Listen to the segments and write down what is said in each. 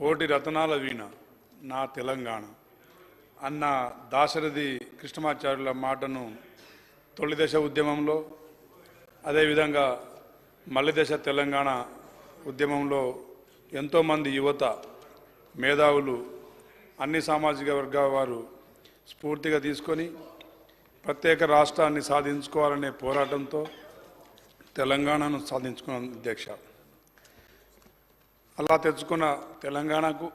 కోటి రతనాల వీణ నా తెలంగాణ అన్న దాశరథి కృష్ణమాచార్యుల మాటను తొలి దశ ఉద్యమంలో అదేవిధంగా మల్లిదశ తెలంగాణ ఉద్యమంలో ఎంతోమంది యువత మేధావులు అన్ని సామాజిక వర్గాల వారు స్ఫూర్తిగా తీసుకొని ప్రత్యేక రాష్ట్రాన్ని సాధించుకోవాలనే పోరాటంతో తెలంగాణను సాధించుకున్న అధ్యక్ష. అలా తెచ్చుకున్న తెలంగాణకు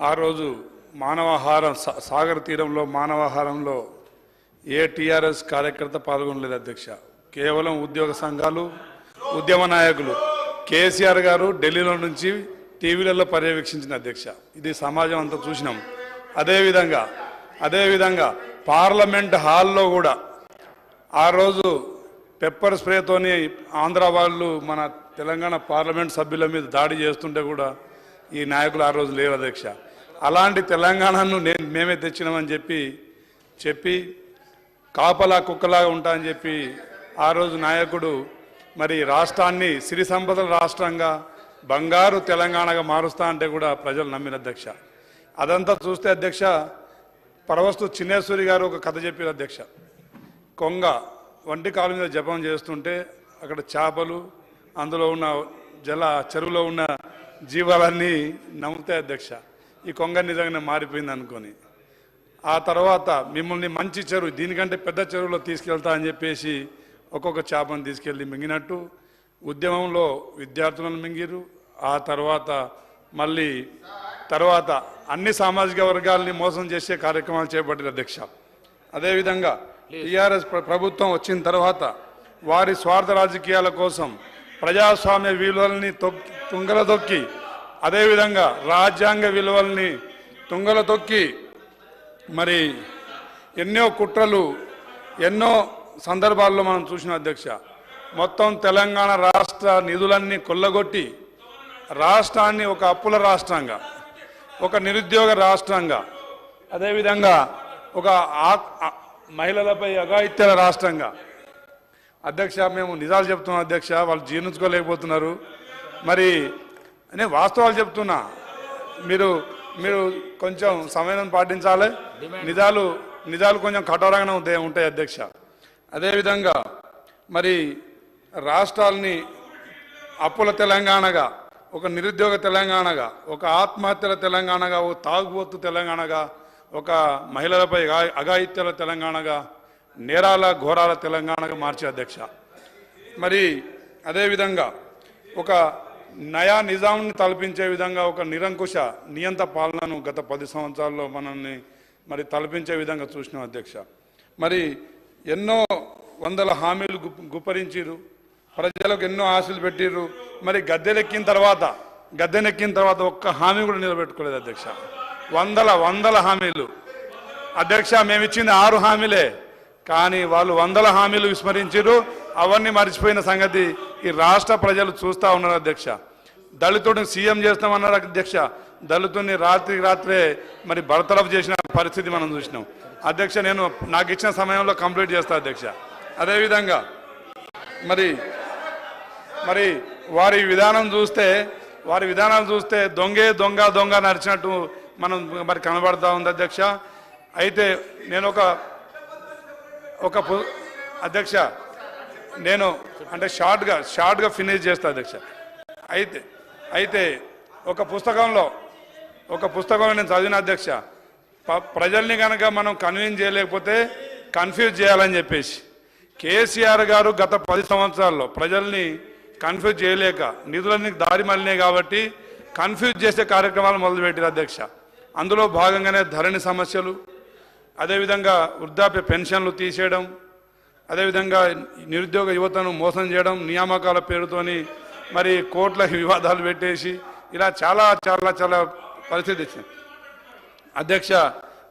ఆ రోజు మానవాహారం సా- సాగర్ తీరంలో మానవాహారంలో ఏ టీఆర్ఎస్ కార్యకర్త పాల్గొనలేదు అధ్యక్ష. కేవలం ఉద్యోగ సంఘాలు ఉద్యమ నాయకులు. కేసీఆర్ గారు ఢిల్లీలో నుంచి టీవీలలో పర్యవేక్షించిన అధ్యక్ష. ఇది సమాజం అంతా చూసినాం. అదేవిధంగా అదేవిధంగా పార్లమెంట్ హాల్లో కూడా ఆ రోజు పెప్పర్ స్ప్రేతోని ఆంధ్ర వాళ్ళు మన తెలంగాణ పార్లమెంట్ సభ్యుల మీద దాడి చేస్తుంటే కూడా ఈ నాయకులు ఆ రోజు లేవు అధ్యక్ష. అలాంటి తెలంగాణను నేను మేమే తెచ్చినామని చెప్పి చెప్పి కాపలా కుక్కలాగా ఉంటా అని చెప్పి ఆ రోజు నాయకుడు మరి రాష్ట్రాన్ని సిరి సంపదల రాష్ట్రంగా బంగారు తెలంగాణగా మారుస్తా అంటే కూడా ప్రజలు నమ్మిన అధ్యక్ష. అదంతా చూస్తే అధ్యక్ష పరవస్తు చిన్నేశ్వరి గారు ఒక కథ చెప్పారు అధ్యక్ష. కొంగ వంటి కాలు మీద జపం చేస్తుంటే అక్కడ చేపలు అందులో ఉన్న జల చెరువులో ఉన్న జీవాలన్నీ నమ్ముతాయి అధ్యక్ష. ఈ కొంగ నిజంగానే మారిపోయింది అనుకొని. ఆ తర్వాత మిమ్మల్ని మంచి చెరువు దీనికంటే పెద్ద చెరువులో తీసుకెళ్తా అని చెప్పేసి ఒక్కొక్క చేపను తీసుకెళ్ళి మింగినట్టు ఉద్యమంలో విద్యార్థులను మింగిరు ఆ తర్వాత మళ్ళీ తర్వాత అన్ని సామాజిక వర్గాల్ని మోసం చేసే కార్యక్రమాలు చేపట్టిన అధ్యక్ష. అదేవిధంగా టీఆర్ఎస్ ప్రభుత్వం వచ్చిన తర్వాత వారి స్వార్థ రాజకీయాల కోసం ప్రజాస్వామ్య విలువల్ని తొక్కి తుంగల తొక్కి అదేవిధంగా రాజ్యాంగ విలువల్ని తుంగల తొక్కి మరి ఎన్నో కుట్రలు ఎన్నో సందర్భాల్లో మనం చూసిన అధ్యక్ష మొత్తం తెలంగాణ రాష్ట్ర నిధులన్నీ కొల్లగొట్టి రాష్ట్రాన్ని ఒక అప్పుల రాష్ట్రంగా ఒక నిరుద్యోగ రాష్ట్రంగా అదేవిధంగా ఒక మహిళలపై అఘాయిత్యాల రాష్ట్రంగా. అధ్యక్ష మేము నిజాలు చెప్తున్నాం అధ్యక్ష వాళ్ళు జీర్ణించుకోలేకపోతున్నారు. మరి నేను వాస్తవాలు చెప్తున్నా. మీరు మీరు కొంచెం సమయం పాటించాలి. నిజాలు నిజాలు కొంచెం కఠోరంగానే ఉంటాయి ఉంటాయి అధ్యక్ష. అదేవిధంగా మరి రాష్ట్రాల్ని అప్పుల తెలంగాణగా ఒక నిరుద్యోగ తెలంగాణగా ఒక ఆత్మహత్యల తెలంగాణగా ఒక తాగుబోతు తెలంగాణగా ఒక మహిళలపై అగా- అఘాయిత్యాల తెలంగాణగా నేరాల ఘోరాల తెలంగాణగా మార్చే అధ్యక్ష. మరి అదేవిధంగా ఒక నయా నిజాంని తలపించే విధంగా ఒక నిరంకుశ నియంత పాలనను గత పది సంవత్సరాల్లో మనల్ని మరి తలపించే విధంగా చూసినాం అధ్యక్ష. మరి ఎన్నో వందల హామీలు గు గుప్పరించిరు ప్రజలకు ఎన్నో ఆశలు పెట్టిర్రు. మరి గద్దెలెక్కిన తర్వాత గద్దెనెక్కిన తర్వాత ఒక్క హామీ కూడా నిలబెట్టుకోలేదు అధ్యక్ష. వందల వందల హామీలు. అధ్యక్ష మేమిచ్చింది ఆరు హామీలే. కానీ వాళ్ళు వందల హామీలు విస్మరించారు అవన్నీ మర్చిపోయిన సంగతి ఈ రాష్ట్ర ప్రజలు చూస్తా ఉన్నారు అధ్యక్ష. దళితుడిని సీఎం చేస్తామన్నారు అధ్యక్ష. దళితుడిని రాత్రికి రాత్రే మరి బర్తరఫ్ చేసిన పరిస్థితి మనం చూసినాం. అధ్యక్ష నేను నాకు ఇచ్చిన సమయంలో కంప్లీట్ చేస్తా అధ్యక్ష. అదేవిధంగా మరి మరి వారి విధానం చూస్తే వారి విధానాలు చూస్తే దొంగే దొంగ దొంగ నడిచినట్టు మనం మరి కనబడతా ఉంది అధ్యక్ష. అయితే నేను ఒక ఒక పు- అధ్యక్ష నేను అంటే షార్ట్గా షార్ట్గా ఫినిష్ చేస్తా అధ్యక్ష. అయితే అయితే ఒక పుస్తకంలో ఒక పుస్తకంలో నేను చదివిన అధ్యక్ష ప- ప్రజల్ని కనుక మనం కన్విన్స్ చేయలేకపోతే కన్ఫ్యూజ్ చేయాలని చెప్పేసి కేసీఆర్ గారు గత పది సంవత్సరాల్లో ప్రజల్ని కన్ఫ్యూజ్ చేయలేక నిధులన్నీ దారి మళ్ళినాయి కాబట్టి కన్ఫ్యూజ్ చేసే కార్యక్రమాలు మొదలుపెట్టారు అధ్యక్ష. అందులో భాగంగానే ధరణి సమస్యలు అదేవిధంగా వృద్ధాప్య పెన్షన్లు తీసేయడం అదేవిధంగా నిరుద్యోగ యువతను మోసం చేయడం నియామకాల పేరుతోని మరి కోట్ల వివాదాలు పెట్టేసి ఇలా చాలా చాలా చాలా పరిస్థితి ఇచ్చింది అధ్యక్ష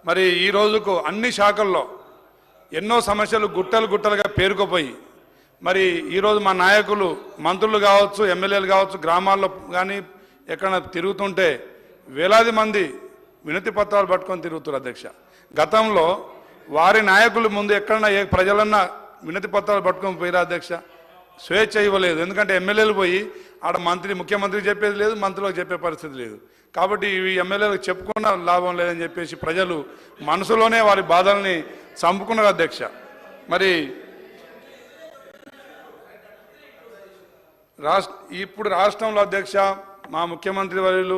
మరి ఈ రోజుకు అన్ని శాఖల్లో ఎన్నో సమస్యలు గుట్టలు గుట్టలుగా పేరుకుపోయి మరి ఈరోజు మా నాయకులు మంత్రులు కావచ్చు ఎమ్మెల్యేలు కావచ్చు గ్రామాల్లో కానీ ఎక్కడ తిరుగుతుంటే వేలాది మంది వినతి పత్రాలు పట్టుకొని తిరుగుతారు అధ్యక్ష. గతంలో వారి నాయకులు ముందు ఎక్కడన్నా ఏ ప్రజలన్నా వినతి పత్రాలు పట్టుకొని పోయిరా అధ్యక్ష. స్వేచ్ఛ ఇవ్వలేదు. ఎందుకంటే ఎమ్మెల్యేలు పోయి ఆడ మంత్రి ముఖ్యమంత్రికి చెప్పేది లేదు మంత్రులకు చెప్పే పరిస్థితి లేదు. కాబట్టి ఇవి ఎమ్మెల్యేలకు చెప్పుకున్న లాభం లేదని చెప్పేసి ప్రజలు మనసులోనే వారి బాధల్ని చంపుకున్నారు అధ్యక్ష. మరి రాష్ట్ర ఇప్పుడు రాష్ట్రంలో అధ్యక్ష మా ముఖ్యమంత్రి వర్యులు